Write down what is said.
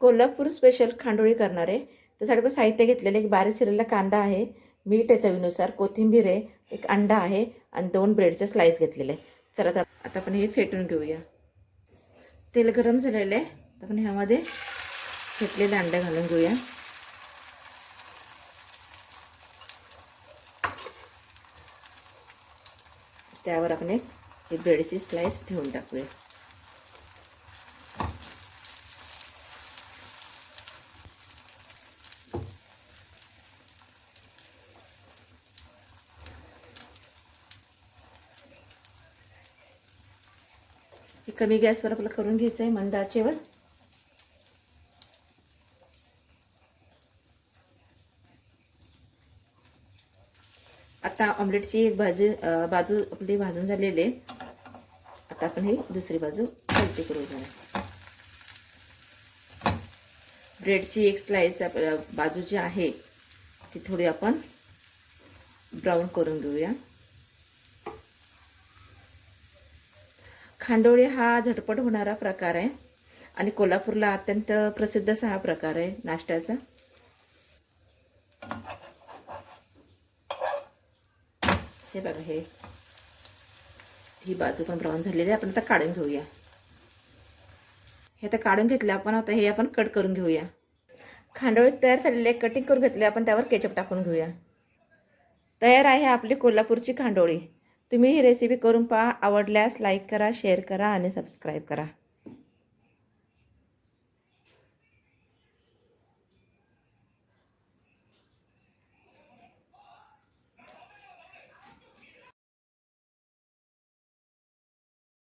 Kolhapur special खांडोळी करणार. आहे त्यासाठी पण साहित्य घेतलेलं एक बारीक चिरलेला कांदा आहे. मीठ आहे चवीनुसार. कोथिंबीर आहे. एक अंडा आहे. आणि दोन ब्रेडचे स्लाईस घेतलेले आहे. चला आता आता आपण हे फेटून घेऊया. तेल गरम झालेलं आहे. तर आपण ह्यामध्ये फेटलेले अंडे घालून घेऊया. त्यावर आपण एक ही ब्रेडची स्लाईस ठेवून टाकूया. हे कमी गॅसवर आपलं करून घ्यायचं आहे मंदाचेवर. आता ऑमलेटची एक भाजी बाजू आपली भाजून झालेली आहे. आता आपण ही दुसरी बाजू हलती करू घेणार ब्रेडची एक स्लाइस बाजू जी आहे ती थोडी आपण ब्राऊन करून घेऊया. खांडोळी हा झटपट होणारा प्रकार आहे. आणि कोल्हापूरला अत्यंत प्रसिद्ध असा हा प्रकार आहे. नाश्त्याचा. हे बघा हे. ही बाजू पण ब्राऊन झालेली आहे. आपण आता काढून घेऊया. हे आता काढून घेतलं आपण. आता हे आपण कट करून घेऊया. खांडोळी तयार झालेले कटिंग करून घेतले आपण त्यावर केचप टाकून घेऊया. तयार आहे आपली कोल्हापूरची खांडोळी. तुम्ही ही रेसिपी करून पहा. आवडल्यास लाईक करा शेअर करा आणि सबस्क्राईब करा.